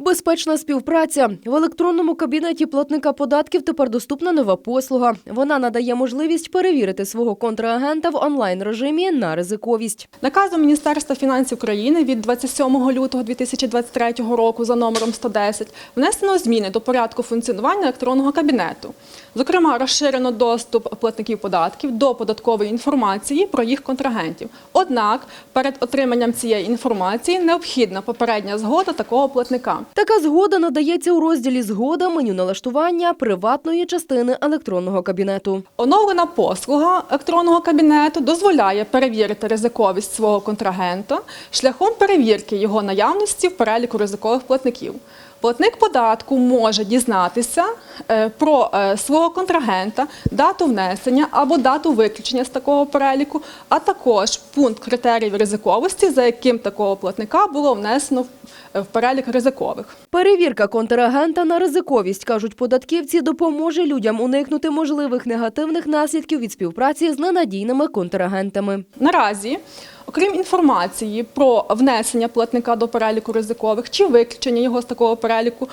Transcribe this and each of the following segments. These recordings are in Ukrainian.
Безпечна співпраця в електронному кабінеті платника податків тепер доступна нова послуга. Вона надає можливість перевірити свого контрагента в онлайн режимі на ризиковість. Наказом Міністерства фінансів України від 27 лютого 2023 року за номером 110 внесено зміни до порядку функціонування електронного кабінету. Зокрема, розширено доступ платників податків до податкової інформації про їх контрагентів. Однак перед отриманням цієї інформації необхідна попередня згода такого платника. Така згода надається у розділі Згода меню налаштування приватної частини електронного кабінету. Оновлена послуга електронного кабінету дозволяє перевірити ризиковість свого контрагента шляхом перевірки його наявності в переліку ризикових платників. Платник податку може дізнатися е, про е, свого контрагента, дату внесення або дату виключення з такого переліку, а також пункт критеріїв ризиковості, за яким такого платника було внесено в- в перелік ризикових. Перевірка контрагента на ризиковість, кажуть податківці, допоможе людям уникнути можливих негативних наслідків від співпраці з ненадійними контрагентами. Наразі, окрім інформації про внесення платника до переліку ризикових чи виключення його з такого переліку,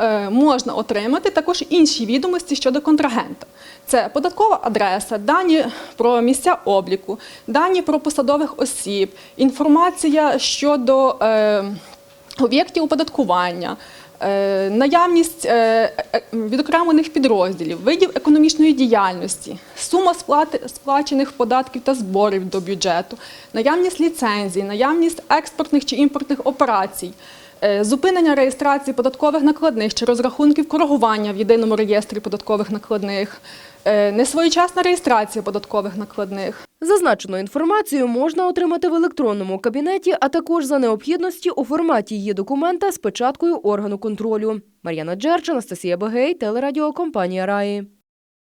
е, можна отримати також інші відомості щодо контрагента. Це податкова адреса, дані про місця обліку, дані про посадових осіб, інформація щодо е, об'єктів оподаткування. е, Наявність е, е, відокремлених підрозділів, видів економічної діяльності, сума сплачених податків та зборів до бюджету, наявність ліцензій, наявність експортних чи імпортних операцій, зупинення реєстрації податкових накладних чи розрахунків коригування в єдиному реєстрі податкових накладних, несвоєчасна реєстрація податкових накладних. Зазначену інформацію можна отримати в електронному кабінеті, а також за необхідності у форматі її документа з печаткою органу контролю. Мар'яна Джерч, Анастасія Бегей, телерадіокомпанія Раї.